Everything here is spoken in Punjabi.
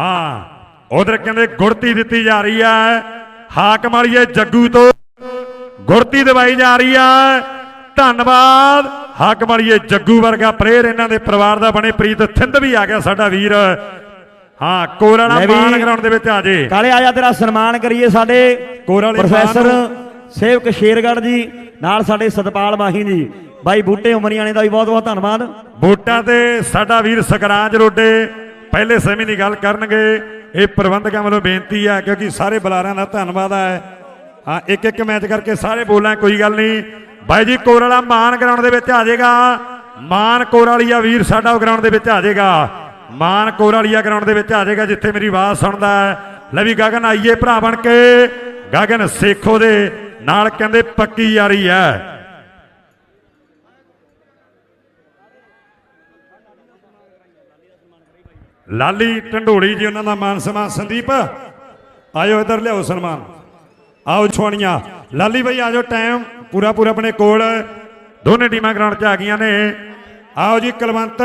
ਹਾਂ ਉਧਰ ਕਹਿੰਦੇ ਗੁੜਤੀ ਦਿੱਤੀ ਜਾ ਰਹੀ ਹੈ। ਹਾਕਮ ਵਾਲੀਏ ਜੱਗੂ ਤੋਂ। ਗੁੜਤੀ ਦਵਾਈ ਜਾ ਰਹੀ ਹੈ। ਧੰਨਵਾਦ। ਹਾਕਮ ਵਾਲੀਏ ਜੱਗੂ ਵਰਗਾ ਪ੍ਰੇਰ ਇਹਨਾਂ ਦੇ ਪਰਿਵਾਰ ਦਾ ਬਣੇ। ਪ੍ਰੀਤ ਥਿੰਦ ਵੀ ਆ ਗਿਆ ਸਾਡਾ ਵੀਰ। ਹਾਂ ਵੀ। ਮਾਨ ਗਰਾਊਂਡ ਦੇ ਵਿੱਚ ਆ ਜੇ। ਕਾਲੇ ਆਇਆ ਤੇਰਾ ਸਨਮਾਨ ਕਰੀਏ ਸਾਡੇ ਪ੍ਰੋਫੈਸਰ ਸੇਵਕ ਸ਼ੇਰਗੜ੍ਹ ਜੀ ਨਾਲ ਸਾਡੇ ਸਤਪਾਲ ਮਾਹੀ ਜੀ। ਬਾਈ ਬੂਟੇ ਉਮਰੀਆਣੇ ਦਾ ਵੀ ਬਹੁਤ ਬਹੁਤ ਧੰਨਵਾਦ। ਵੋਟਾਂ ਤੇ ਸਾਡਾ ਵੀਰ ਸਕਰਾਜ ਰੋਡੇ। ਪਹਿਲੇ ਸਮੇਂ ਦੀ ਗੱਲ ਕਰਨਗੇ, ਇਹ ਪ੍ਰਬੰਧਕਾਂ ਵੱਲੋਂ ਬੇਨਤੀ ਹੈ, ਕਿਉਂਕਿ ਸਾਰੇ ਬੁਲਾਰਿਆਂ ਦਾ ਧੰਨਵਾਦ ਹੈ। ਹਾਂ, ਇੱਕ ਇੱਕ ਮੈਚ ਕਰਕੇ ਸਾਰੇ ਬੋਲਾਂ, ਕੋਈ ਗੱਲ ਨਹੀਂ। ਬਾਈ ਜੀ, ਕੋਰਾਲਾ ਮਾਨ ਗਰਾਊਂਡ ਦੇ ਵਿੱਚ ਆ ਜਾਏਗਾ। ਮਾਨ ਕੋਰਾਲੀਆ ਵੀਰ ਸਾਡਾ ਉਹ ਗਰਾਊਂਡ ਦੇ ਵਿੱਚ ਆ ਜਾਏਗਾ। ਮਾਨ ਕੋਰਾਲੀਆ ਗਰਾਊਂਡ ਦੇ ਵਿੱਚ ਆ ਜਾਏਗਾ, ਜਿੱਥੇ ਮੇਰੀ ਆਵਾਜ਼ ਸੁਣਦਾ ਹੈ। ਲੈ ਵੀ ਗਗਨ ਆਈਏ ਭਰਾ ਬਣ ਕੇ। ਗਗਨ ਸੇਖੋ ਦੇ ਨਾਲ ਕਹਿੰਦੇ ਪੱਕੀ ਯਾਰੀ ਹੈ। ਲਾਲੀ ਢੰਡੋੜੀ ਜੀ, ਉਹਨਾਂ ਦਾ ਮਾਨ ਸਨਮਾਨ ਸੰਦੀਪ। ਆਇਓ ਇਧਰ ਲਿਆਓ ਸਨਮਾਨ। ਆਓ ਛੁਆਣੀਆਂ ਲਾਲੀ ਬਈ, ਆਜੋ ਟਾਈਮ। ਪੂਰਾ ਪੂਰਾ ਆਪਣੇ ਕੋਲ। ਦੋਨੇ ਟੀਮਾਂ ਗਰਾਊਂਡ 'ਚ ਆ ਗਈਆਂ ਨੇ। ਆਓ ਜੀ, ਕੁਲਵੰਤ